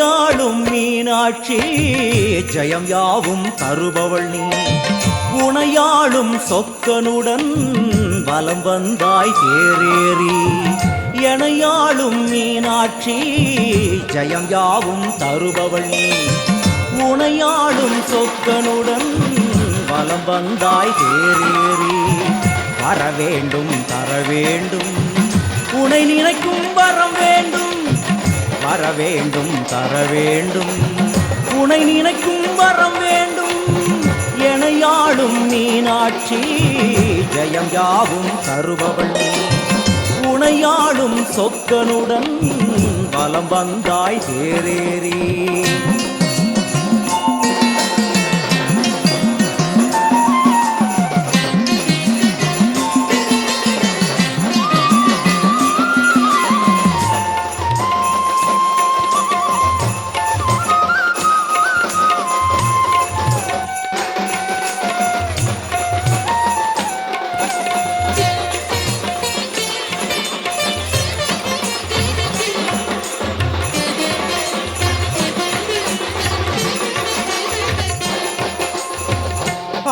எனையாளும் மீனாட்சி. ஜெயம் யாவும் தருபவள் நீ. உனையாளும் சொக்கனுடன் வலம் வந்தாய் தேரேறி. எனையாளும் மீனாட்சி ஜெயம் யாவும் தருபவள் நீ. உனையாளும் சொக்கனுடன் வலம் வந்தாய் தேரேறி. வர வேண்டும் தர வேண்டும் உனை நினைக்கும் வரம் வேண்டும். வர வேண்டும் தர வேண்டும் உனை நினைக்கும் வரம் வேண்டும் எனையாளும் மீனாட்சி. ஜெயம் யாவும் தருபவள். நீ. உனையாளும் சொக்கனுடன் வலம் வந்தாய் தேரேறி.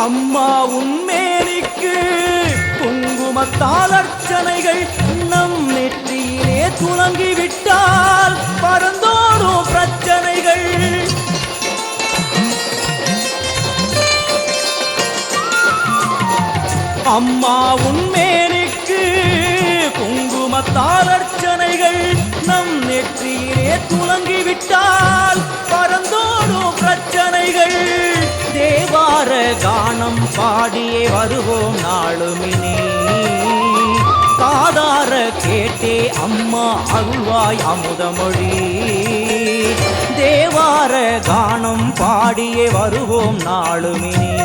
அம்மா உண்மேனிக்கு குங்குமத்தால் அர்ச்சனைகள் நம் நெற்றியிலே துலங்கிவிட்டால் பரந்தோடும் பிரச்சனைகள். அம்மா உண்மேனிக்கு குங்குமத்தால் அர்ச்சனைகள் நம் நெற்றியிலே துலங்கிவிட்டால் பரந்தோடும் பிரச்சனைகள். தேவார கானம் பாடியே வருவோம் நாளுமினே. காதார கேட்டே அம்மா அருள்வாய் அமுதமொழி. தேவார கானம் பாடியே வருவோம் நாளுமினே.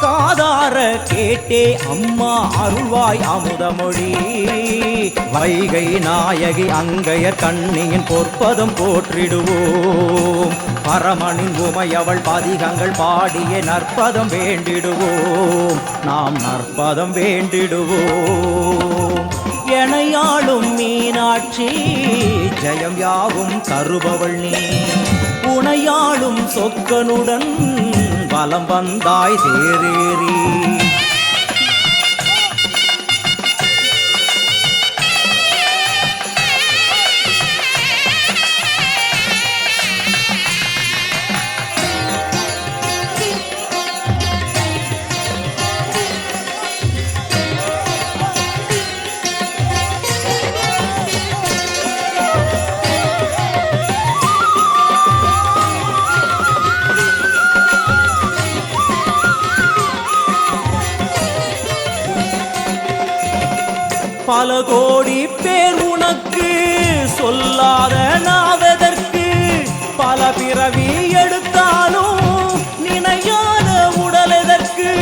காதார கேட்டே அம்மா அருள்வாய் அமுதமொழி. வைகை நாயகி அங்கைய கண்ணியின் பொற்பதம் போற்றிடுவோம். பரமனின் உமையவள் பதிகங்கள் பாடிய நற்பதம் வேண்டிடுவோம். நாம் நற்பதம் வேண்டிடுவோம். எனையாளும் மீனாட்சி ஜெயம் யாவும் தருபவள் நீ. உனையாளும் சொக்கனுடன் வலம் வந்தாய் தேரேறி. பல கோடி பேர் உனக்கு சொல்லாத நாவதற்கு. பல பிறவி எடுத்தாலும் நினையாத உடல் எதற்கு.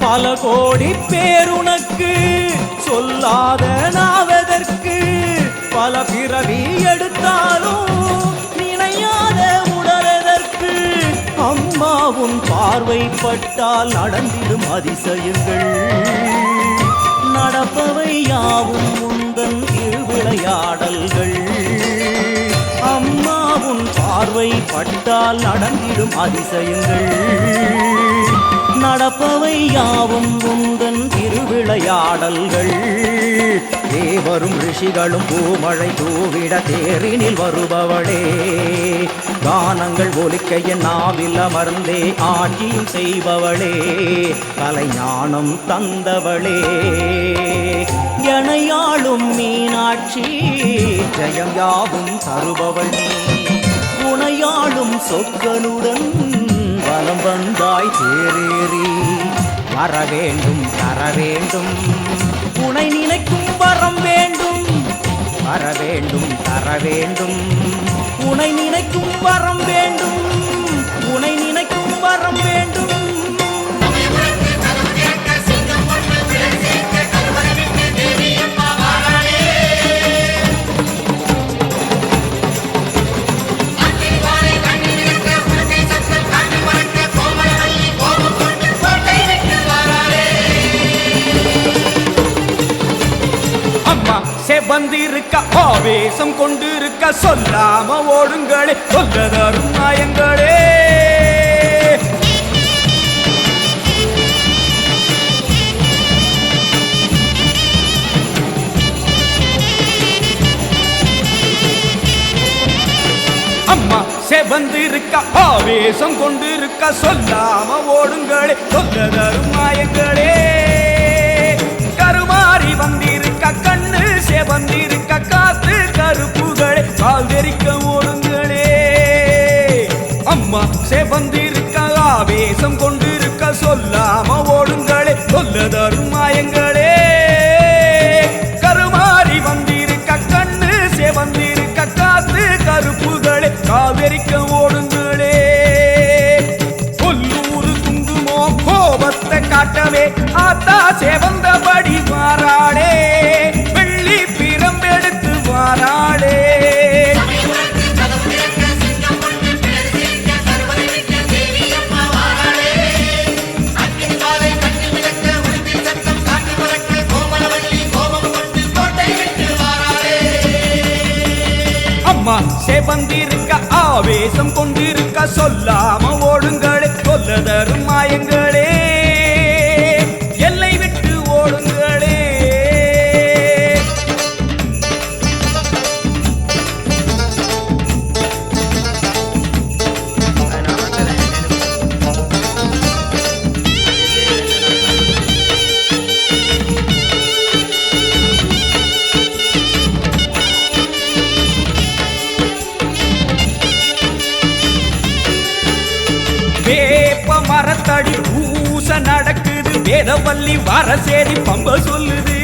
பல கோடி பேர் உனக்கு சொல்லாத நாவதற்கு. பல பிறவி எடுத்தாலும் உன் பார்வைப்பட்டால் நடந்திடும் அதிசயங்கள். நடப்பவை யாவும் உந்தன் திருவிளையாடல்கள். அம்மாவும் பார்வைப்பட்டால் நடந்திடும் அதிசயங்கள். நடப்பவை யாவும் உந்தன் திருவிளையாடல்கள். தேவரும் ரிஷிகளும் பூமழை தூவிட தேரினில் வருபவளே. கானங்கள் ஒலிக்க என் நாவில் அமர்ந்தே ஆட்சியும் செய்பவளே. கலைஞானம் தந்தவளே. எனையாளும் மீனாட்சி ஜெயம் யாவும் தருபவள் உனையாளும் சொற்களுடன் வலம் வந்தாய் தேரேறி. வர வேண்டும் தர வேண்டும். உனை நினைக்கும் வரம் வேண்டும். வர வேண்டும் தர வேண்டும். உனை நினைக்கும் வரம் வேண்டும். வந்திருக்க ஆவேசம் கொண்டிருக்க சொல்லாம ஓடுங்களே சொல்ல தரும் நாயங்களே. அம்மா செவந்திருக்க ஆவேசம் கொண்டிருக்க சொல்லாம ஓடுங்களே சொல்ல தரும் நாயங்களே. செவந்திருக்க காத்து கருப்புகளே கால் தெரிக்க ஓடுங்களே. அம்மா செவந்திருக்க ஆவேசம் கொண்டிருக்க சொல்லாம ஓடுங்களே சொல்ல தருமாயங்களே கருமாறி வந்திருக்க கண்ணு செவந்திருக்க காத்து கருப்புகளே காவிரிக்க ஓடுங்களே. கொல்லூரு குங்குமோ கோபத்தை காட்டவே ஆத்தா செவந்தபடி அம்மா செவந்திருக்க ஆவேசம் கொண்டிருக்க சொல்லாம ஓடுங்களே சொல்ல தரும் மாயங்களே. மரத்தடி பூச நடக்குது. வேதவல்லி வரசேரி பம்ப சொல்லுது.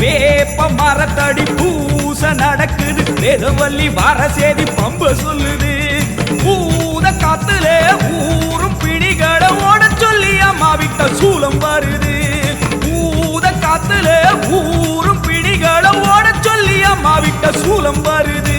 வேப்ப மரத்தடி பூச நடக்குது. வேதவல்லி வரசேரி பம்ப சொல்லுது. பூத காத்துல ஊரும் பிணிகளை ஓட சொல்லி அம்மாவிட்ட சூலம் வருது. பூத காத்துல ஊரும் பிணிகளை ஓட சொல்லி அம்மாவிட்ட சூலம் வருது.